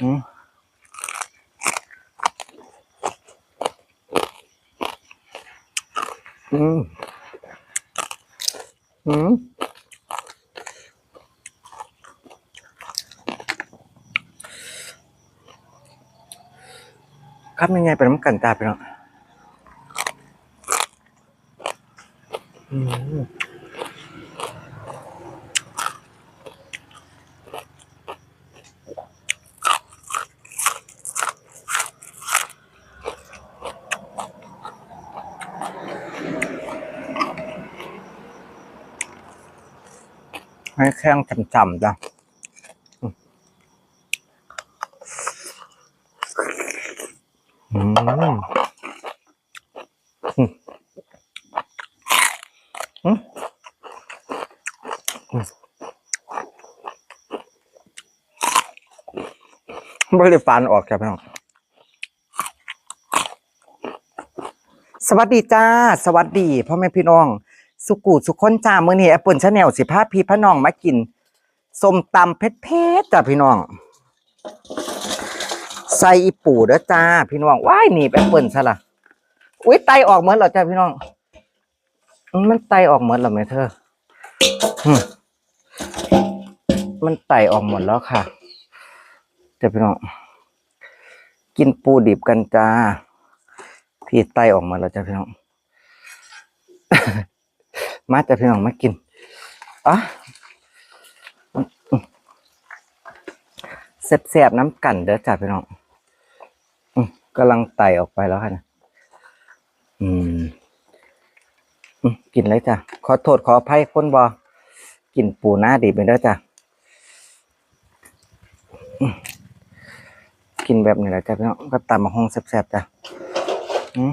อืมอืม อืม ครับยังไงไปน้ำกันตาไปเนาะอืม แข้งจำๆจ้ะอืมอืมอืมอืมอืมบริฟานออกจ้ะพี่น้องสวัสดีจ้า สวัสดีพ่อแม่พี่น้อง สุกูสุขคนจ้ามื้อนี้แอปเปิลชาแนลสิพาพี่พะน้องมากินส้มตำเผ็ดๆจ้าพี่น้อง ใส่อีปูเด้อจ้า พี่น้องว้ายหนีบแอปเปิลซะละอุ้ยไตออกเหมือนเหรอจ้าพี่น้อง มันไตออกเหมือนเหรอแม่เธอมันไตออกหมดแล้วค่ะจ้าพี่น้อง กินปูดิบกันจ้าพี่ไตออกมาแล้วจ้ะพี่น้อง มาจ้ะพี่น้องมากินอะแซ่บๆน้ำกันเด้อจ้ะพี่น้องอืมกำลังไต่ออกไปแล้วค่ะนะอืมอืมกินเลยจ้ะ ขอโทษขออภัยคนบอกินปูหน้าดิบไปเด้อจ้ะ กินแบบนี้แหละจ้ะพี่น้องก็ตามมาห้องแซ่บๆจ้ะอืม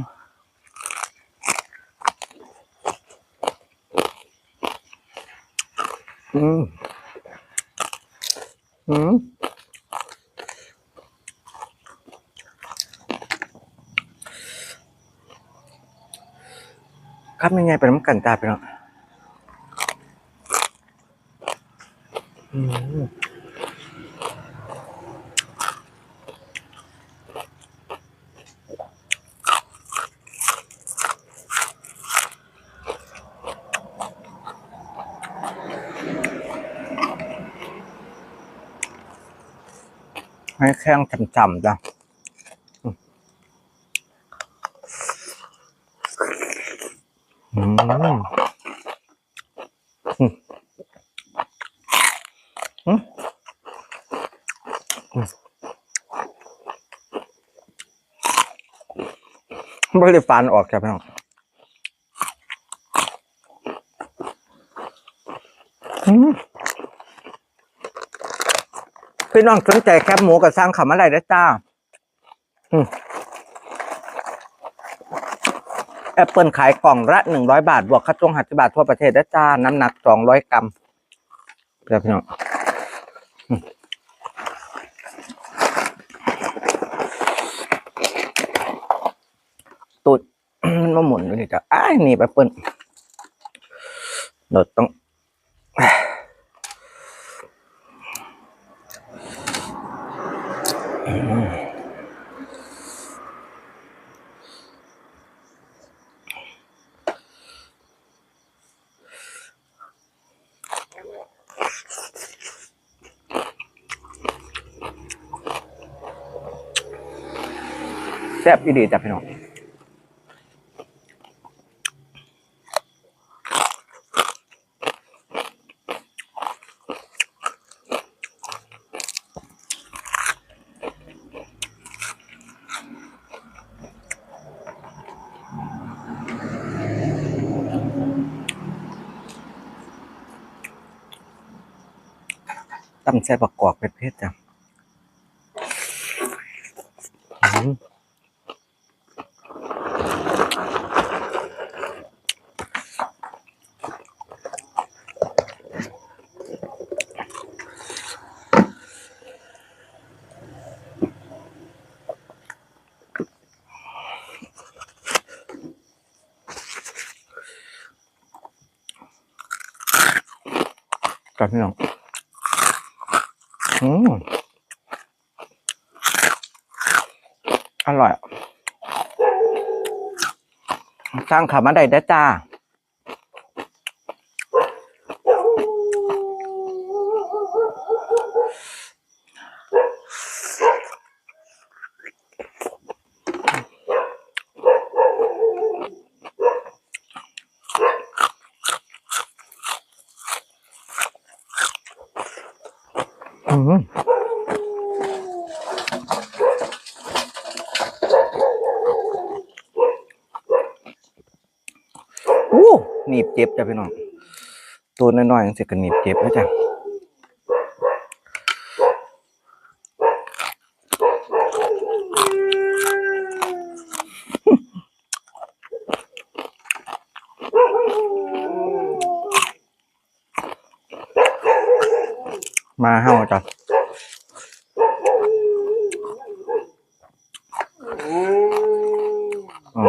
อืมอืมครับยังไงเป็นน้ำกันตาไปเนาะอืม ให้แข้งจำๆจ้ะอืมอืมอืมอืมอืมบริฟานออกจ้ะพี่น้องอืม พี่น้องสนใจแคบหมูกับสร้างขำอะไรได้จ้าอืมแอปเปิลขายกล่องละหนึ่งร้อยบาท บวกค่าจ้งหัสิบาททั่วประเทศได้จ้า น้ำหนักสองร้อยกรัมเดี๋ยวพี่น้องอืมตูดมันมาหมุนอยู่นี่จ้ะอ้ายนี่แอปเปิลเราต้อง ซ่บอีดีจ้ะพี่น้องตำแซ่บประกอบเป็นเพชจ้ะ ครับพี่น้องอืมอร่อย สร้างขามาได้ได้จ้า อู้หนีบเจ็บจ้ะพี่น้อง ตัวน้อยๆยังเสียกันหนีบเจ็บแล้วจ้ะ มาเฮาจ้ะอ๋อ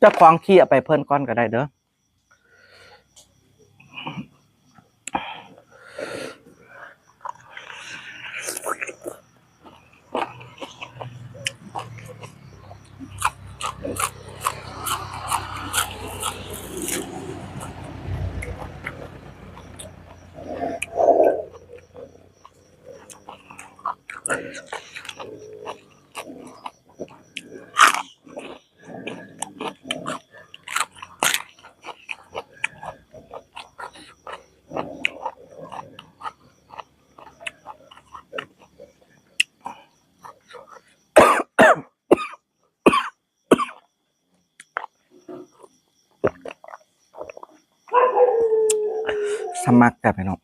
เจ้าของขี้ไปเพิ่นก้อนก็ได้เด้อ ส มัครแต่พี่น้อง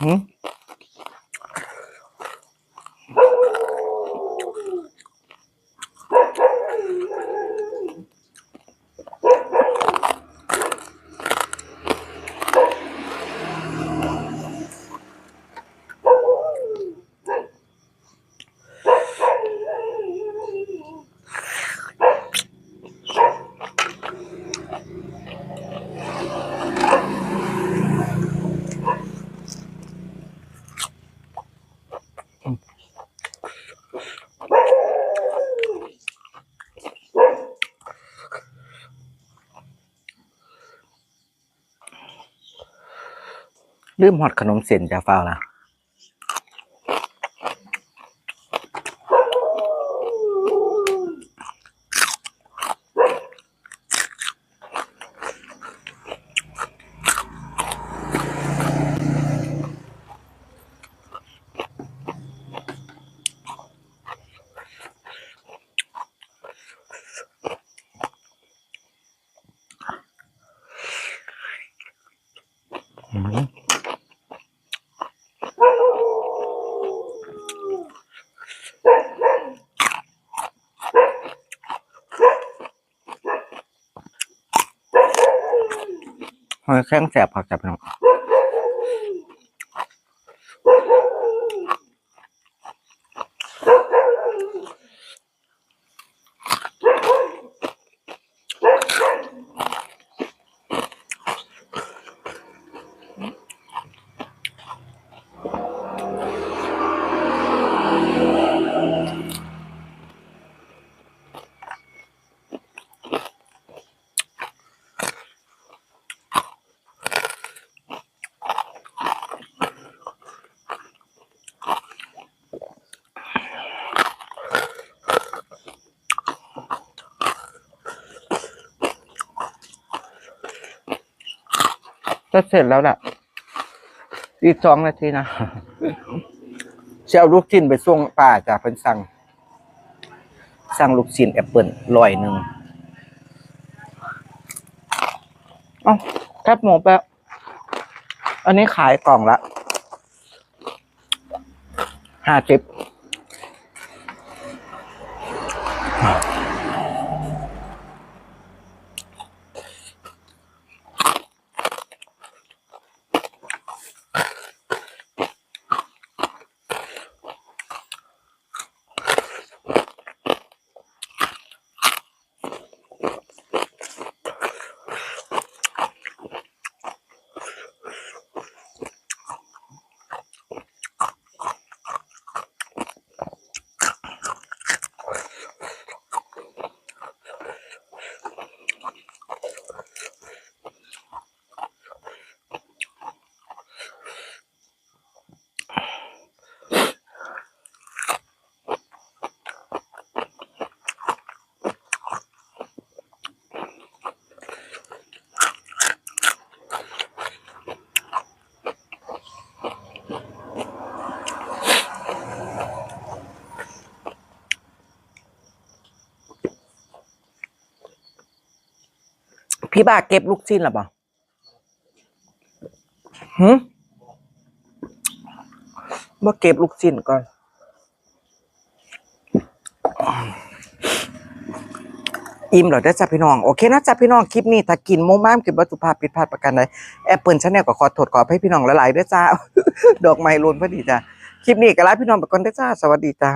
หื ลืมหอดขนมเส้นจะฟ้าวละอืม หอยงแสบผักแสบพี่น้อง จะเสร็จแล้วแหละอีกสองนาทีนะจะเอาลูกชิ้นไปส่งป้าจากเพิ่นสั่ง สั่งลูกชิ้นแอปเปิลร้อยหนึ่งเอ้าแคบหมูแป๊บอันนี้ขายกล่องละห้าสิบ พี่บ้าเก็บลูกชิ้นหรอเปล่าหืมมาเก็บลูกชิ้นก่อนอิ่มเหรอได้จ้าพี่น้อง โอเคนะจ้าพี่น้อง คลิปนี้ถ้ากินโมม้ามกินวัตถุภาพผิดพลาดประกันใดแอปเปิลชาแนลก็ขอโทษขอให้พี่น้องหลายๆด้วยจ้า ดอกไม้หล่นพอดีจ้าคลิปนี้ก็ลาพี่น้องไปก่อนด้จ้า สวัสดีจ้า